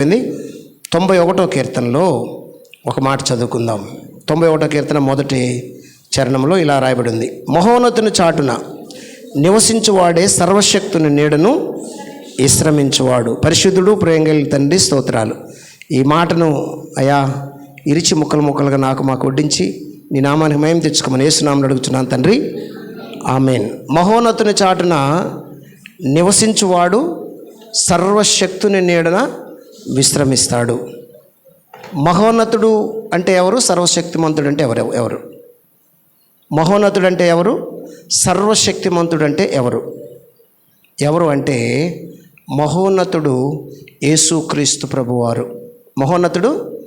అయిపోయింది తొంభై ఒకటో కీర్తనలో ఒక మాట చదువుకుందాం. తొంభై ఒకటో కీర్తన మొదటి చరణంలో ఇలా రాయబడి ఉంది మహోన్నతుని చాటున నివసించువాడే సర్వశక్తుని నీడను విశ్రమించువాడు. పరిశుద్ధుడు ప్రేంగల్ తండ్రి స్తోత్రాలు. ఈ మాటను అయా ఇరిచి ముక్కలు ముక్కలుగా నాకు మాకు వడ్డించి నీ నామానికి మయం తెచ్చుకోమని ఏసునామని అడుగుతున్నాను తండ్రి. ఆమెన్. మహోన్నతుని చాటున నివసించువాడు సర్వశక్తుని నీడన విశ్రమిస్తాడు. మహోన్నతుడు అంటే ఎవరు? సర్వశక్తిమంతుడు అంటే ఎవరు? ఎవరు? మహోన్నతుడు అంటే ఎవరు? సర్వశక్తిమంతుడు అంటే ఎవరు? ఎవరు అంటే మహోన్నతుడు యేసుక్రీస్తు ప్రభువారు. మహోన్నతుడు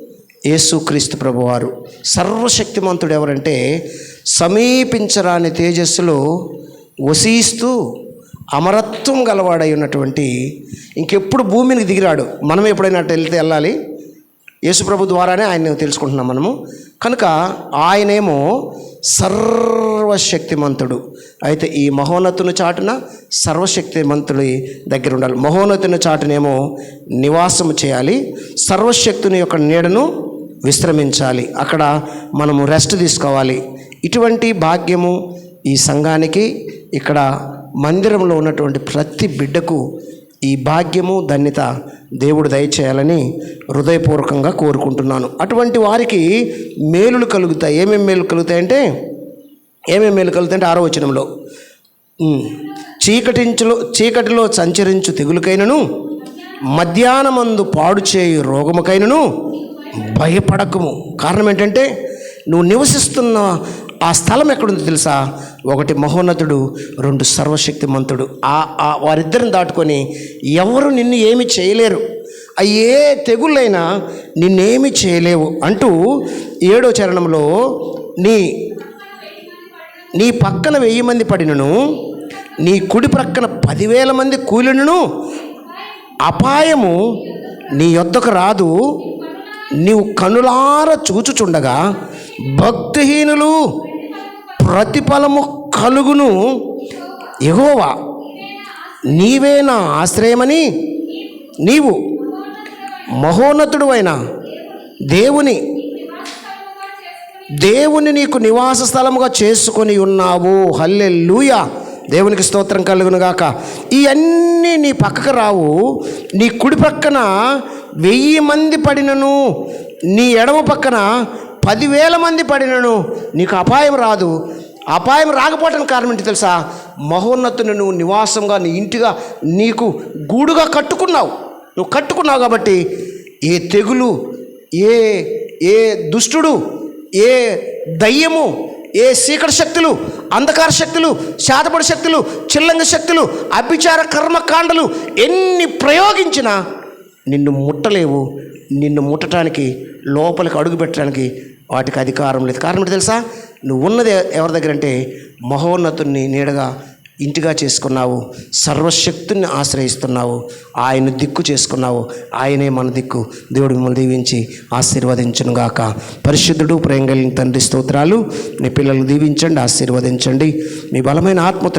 యేసుక్రీస్తు ప్రభువారు. సర్వశక్తిమంతుడు ఎవరంటే సమీపించరాని తేజస్సులో వసిస్తూ అమరత్వం గలవాడై ఉన్నటువంటి ఇంకెప్పుడు భూమిని దిగిరాడు. మనం ఎప్పుడైనా అటు వెళ్తే వెళ్ళాలి? యేసుప్రభు ద్వారానే ఆయన తెలుసుకుంటున్నాం మనము. కనుక ఆయనేమో సర్వశక్తిమంతుడు. అయితే ఈ మహోన్నతుని చాటున సర్వశక్తిమంతుడి దగ్గర ఉండాలి. మహోన్నతుని చాటునేమో నివాసము చేయాలి. సర్వశక్తుని యొక్క నీడను విశ్రమించాలి. అక్కడ మనము రెస్ట్ తీసుకోవాలి. ఇటువంటి భాగ్యము ఈ సంఘానికి ఇక్కడ మందిరంలో ఉన్నటువంటి ప్రతి బిడ్డకు ఈ భాగ్యము ధన్యత దేవుడు దయచేయాలని హృదయపూర్వకంగా కోరుకుంటున్నాను. అటువంటి వారికి మేలులు కలుగుతాయి. ఏమేమి మేలు కలుగుతాయంటే ఏమేమి మేలు కలుగుతాయంటే ఆరో వచనంలో. చీకటించులో చీకటిలో సంచరించు తెగులుకైనను మధ్యాహ్నమందు పాడు చేయు రోగముకైనను భయపడకము. కారణం ఏంటంటే నువ్వు నివసిస్తున్న ఆ స్థలం ఎక్కడుందో తెలుసా? ఒకటి మహోన్నతుడు రెండు సర్వశక్తిమంతుడు. ఆ ఆ వారిద్దరిని దాటుకొని ఎవరు నిన్ను ఏమి చేయలేరు. ఏ తెగుళ్ళైనా నిన్నేమి చేయలేవు అంటూ ఏడో చరణంలో నీ నీ పక్కన వెయ్యి మంది పడినను నీ కుడి ప్రక్కన పదివేల మంది కూలినను అపాయము నీ యొద్దకు రాదు. నీవు కనులార చూచుచుండగా భక్తిహీనులు ప్రతిఫలము కలుగును. ఎగోవా నీవే నా ఆశ్రయమని నీవు మహోన్నతుడు అయిన దేవుని దేవుని నీకు నివాస స్థలముగా చేసుకొని ఉన్నావు. హల్లె లూయ దేవునికి స్తోత్రం కలుగును గాక. ఇవన్నీ నీ పక్కకు రావు. నీ కుడి పక్కన వెయ్యి మంది పడినను. నీ ఎడమ పక్కన పదివేల మంది పడినను. నీకు అపాయం రాదు. అపాయం రాకపోవటానికి కారణం ఏంటి తెలుసా? మహోన్నతుని నువ్వు నివాసంగా నీ ఇంటిగా నీకు గూడుగా కట్టుకున్నావు. నువ్వు కట్టుకున్నావు కాబట్టి ఏ తెగులు ఏ ఏ దుష్టుడు ఏ దయ్యము ఏ సీకటి శక్తులు అంధకార శక్తులు శాతపడి శక్తులు చిల్లంగ శక్తులు అభిచార కర్మకాండలు ఎన్ని ప్రయోగించినా నిన్ను ముట్టలేవు. నిన్ను ముట్టడానికి లోపలికి అడుగు పెట్టడానికి వాటికి అధికారం లేదు. కారణం ఏంటి తెలుసా? నువ్వు ఉన్నది ఎవరి దగ్గర అంటే మహోన్నతుని నీడగా ఇంటిగా చేసుకున్నావు సర్వశక్తుని ఆశ్రయిస్తున్నావు ఆయన దిక్కు చేసుకున్నావు ఆయనే మన దిక్కు. దేవుడు మిమ్మల్ని దీవించి ఆశీర్వదించును గాక పరిశుద్ధుడు ప్రేమ కలిగిన తండ్రి స్తోత్రాలు. నీ పిల్లల్ని దీవించండి ఆశీర్వదించండి. మీ బలమైన ఆత్మతో